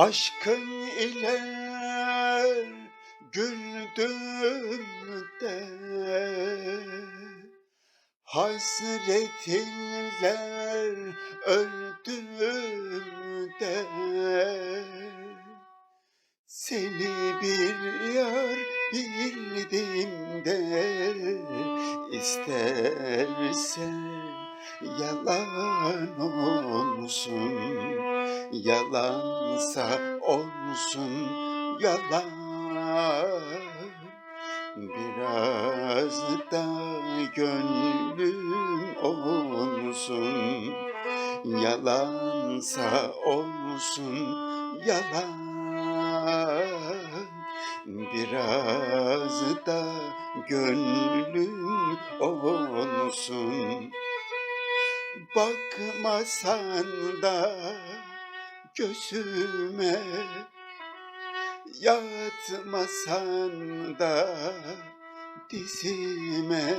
Aşkın ile güldüm de Hasretinle öldüm de Seni bir yar bildim de İstersen yalan olsun Yalansa olsun yalan Biraz da gönlüm olsun. Yalansa olsun yalan Biraz da gönlüm olsun. Bakmasan da gözüme Yatmasan da dizime.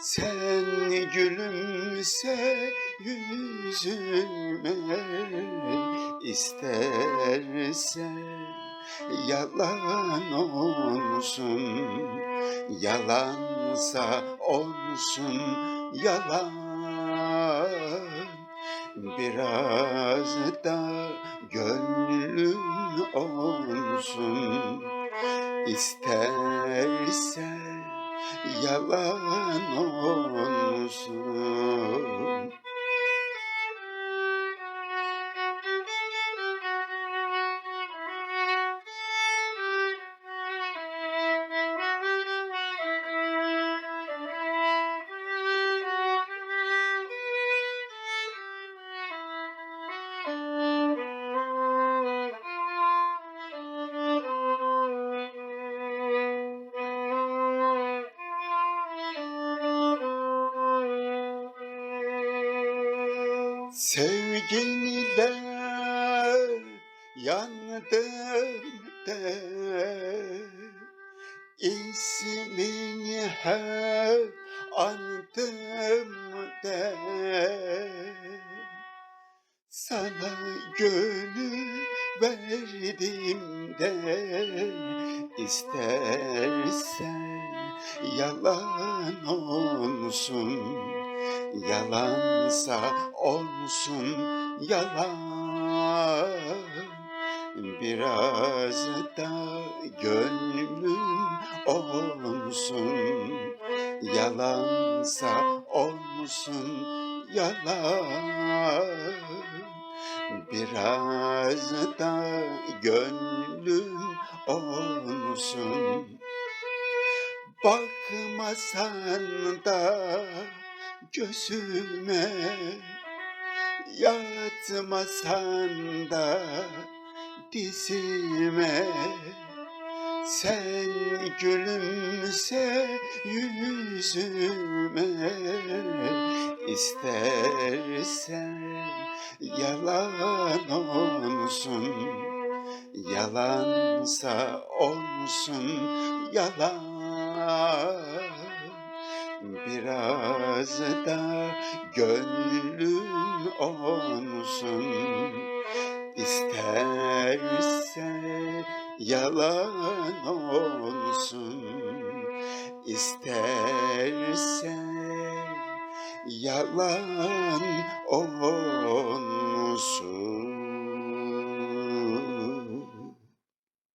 Sen gülümse yüzüme İstersen yalan olsun Yalansa olsun yalan Biraz da gönlüm olsun. İstersen yalan olsun Sevginle yandım de İsmini hep andım de Sana gönül verdim de İstersen yalan olsun Yalansa olsun yalan. Biraz da gönlüm olsun Yalansa olsun yalan. Biraz da gönlüm olsun Bakmasan da gözüme Yatmasan da dizime. Sen gülümse yüzüme. İstersen yalan olsun Yalansa olsun yalan Biraz da gönlüm olsun. İstersen yalan olsun. İstersen yalan olsun